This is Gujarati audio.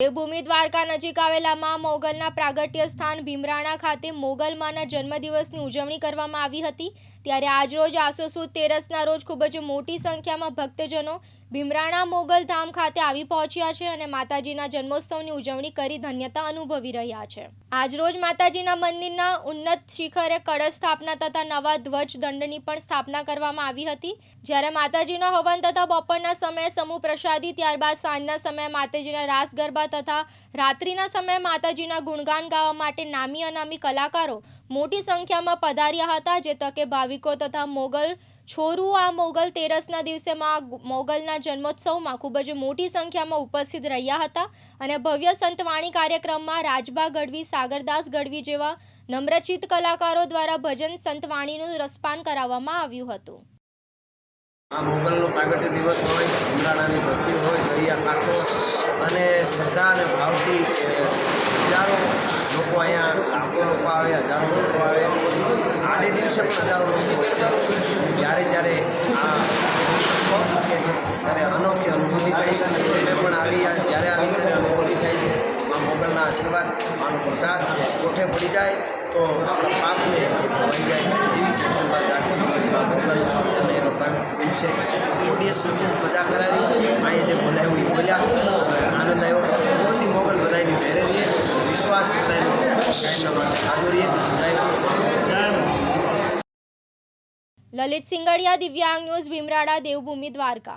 દેવભૂમિ દ્વારકા નજીક આવેલા મા મોગલના પ્રાગટ્ય સ્થાન ભીમરાણા ખાતે મોગલ માના જન્મદિવસની ઉજવણી કરવામાં આવી હતી. ત્યારે આજરોજ આસો સુદ તેરસના રોજ ખૂબ જ મોટી સંખ્યામાં ભક્તજનો ભીમરાણા મોગલ ધામ ખાતે આવી પહોંચ્યા છે અને માતાજીના જન્મોત્સવની ઉજવણી કરી ધન્યતા અનુભવી રહ્યા છે. આજરોજ માતાજીના મંદિરના ઉન્નત શિખરે કળશ સ્થાપના તથા નવા ધ્વજ દંડની પણ સ્થાપના કરવામાં આવી હતી. જ્યારે માતાજીના હવન તથા બપોરના સમયે સમૂહ પ્રસાદી, ત્યારબાદ સાંજના સમયે માતાજીના રાસ ગરબા તથા રાત્રિના સમયે માતાજીના ગુણગાન ગાવા માટે નામી અનામી કલાકારો મોટી સંખ્યામાં પધાર્યા હતા, જે તકે ભાવિકો તથા મોગલ છોરું આ મોગલ તેરસના દિવસેમાં મોગલના જન્મોત્સવમાં ખૂબ જ મોટી સંખ્યામાં ઉપસ્થિત રહ્યા હતા અને ભવ્ય સંતવાણી કાર્યક્રમમાં રાજબા ગઢવી, સાગરદાસ ગઢવી જેવા નમ્રચિત કલાકારો દ્વારા ભજન સંતવાણીનું રસપાન કરાવવામાં આવ્યું હતું. આ મોગલનો પ્રાગટ્ય દિવસ હોય ઉમરાણાની ધરતી હોય, દરિયા કાંઠો અને શ્રદ્ધા અને ભાવથી હજારો લોકો અહીંયા લાખો લોકો આવે હજારો લોકો આવે. આડે દિવસે પણ હજારો લોકો હોય છે. જ્યારે જ્યારે આ મૂકે છે ત્યારે અનોખી અનુભૂતિ થાય છે અમે પણ આવી આ જ્યારે આવી ત્યારે અનુભૂતિ થાય છે મા મોગલના આશીર્વાદ, માનો પ્રસાદ કોઠે પડી જાય તો આપણા પાપ છે, એ જાય. એવી છે જાગૃતિ મા મોગલ અને એનો દિવસે ઓડિયન્સ મજા કરાવી. માએ જે બોલાવ્યું એ બોલ્યા. લલિત સિંગડિયા દિવ્યાંગ ન્યૂઝ ભીમરાડા દેવભૂમિ દ્વારકા.